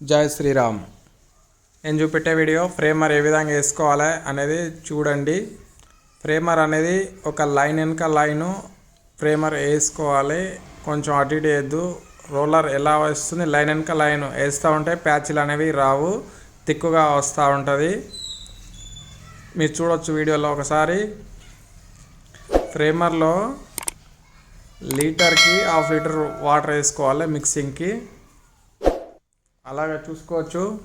జై శ్రీరామ్. నేను చూపెట్టే video framer ఏ విధంగా వేసుకోవాలి అనేది చూడండి. ఫ్రేమర్ అనేది ఒక లైన్ వెనుక లైను ఫ్రేమర్ వేసుకోవాలి. కొంచెం అటు ఇటు వేయద్దు. రోలర్ ఎలా వస్తుంది? లైన్ వెనుక లైన్ వేస్తూ ఉంటే ప్యాచ్లు అనేవి రావు. తిక్కుగా వస్తూ ఉంటుంది. మీరు చూడొచ్చు వీడియోలో ఒకసారి. ఫ్రేమర్లో లీటర్కి హాఫ్ లీటర్ వాటర్ వేసుకోవాలి మిక్సింగ్కి. అలాగే చూసుకోవచ్చు.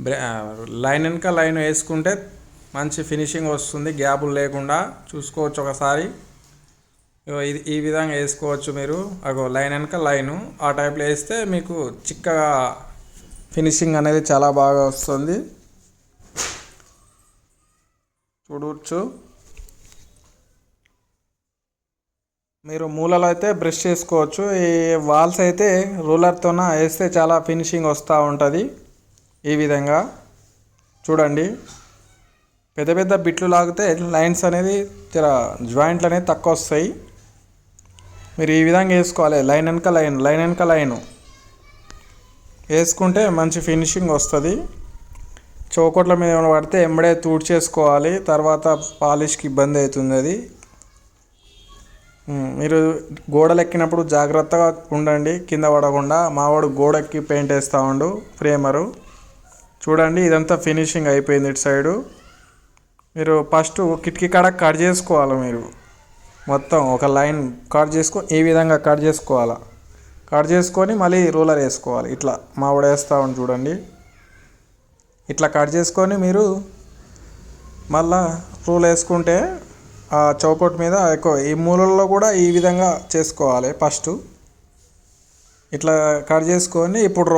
బ్రే- లైన్ వెనుక లైన్ వేసుకుంటే మంచి ఫినిషింగ్ వస్తుంది గ్యాపులు లేకుండా చూసుకోవచ్చు ఒకసారి. ఇది ఈ విధంగా వేసుకోవచ్చు మీరు. అగో లైన్ వెనుక లైను ఆ టైప్లో వేస్తే మీకు చిక్కగా ఫినిషింగ్ అనేది చాలా బాగా వస్తుంది. చూడవచ్చు మీరు మూలలో అయితే బ్రష్ చేసుకోవచ్చు. ఈ వాల్స్ అయితే రూలర్తోన వేస్తే చాలా ఫినిషింగ్ వస్తూ ఉంటుంది. ఈ విధంగా చూడండి. పెద్ద పెద్ద బిట్లు లాగితే లైన్స్ అనేది జర జాయింట్లు అనేది తక్కువ వస్తాయి. మీరు ఈ విధంగా వేసుకోవాలి. లైన్ వెనక లైన్ లైన్ వెనక లైను. వేసుకుంటే మంచి ఫినిషింగ్ వస్తుంది. చౌకట్ల మీద ఏమైనా పడితే ఎంబడే తూడ్చేసుకోవాలి. తర్వాత పాలిష్కి ఇబ్బంది అవుతుంది అది. మీరు గోడలు ఎక్కినప్పుడు జాగ్రత్తగా ఉండండి కింద పడకుండా. మావాడు గోడ పెయింట్ వేస్తూ ఉండు ఫ్రేమరు. చూడండి ఇదంతా ఫినిషింగ్ అయిపోయింది ఇటు సైడు. మీరు ఫస్ట్ కిటికీ కాడ కట్ చేసుకోవాలి మీరు. మొత్తం ఒక లైన్ కట్ చేసుకో ఈ విధంగా కట్ చేసుకోవాలి? కట్ చేసుకొని మళ్ళీ రూలర్ వేసుకోవాలి. ఇట్లా మావిడ వేస్తూ ఉండి చూడండి. ఇట్లా కట్ చేసుకొని మీరు మళ్ళా రూల్ వేసుకుంటే ఆ చౌకట్ మీద ఎక్కువ ఈ మూలల్లో కూడా ఈ విధంగా చేసుకోవాలి ఫస్ట్. ఇట్లా కట్ చేసుకొని ఇప్పుడు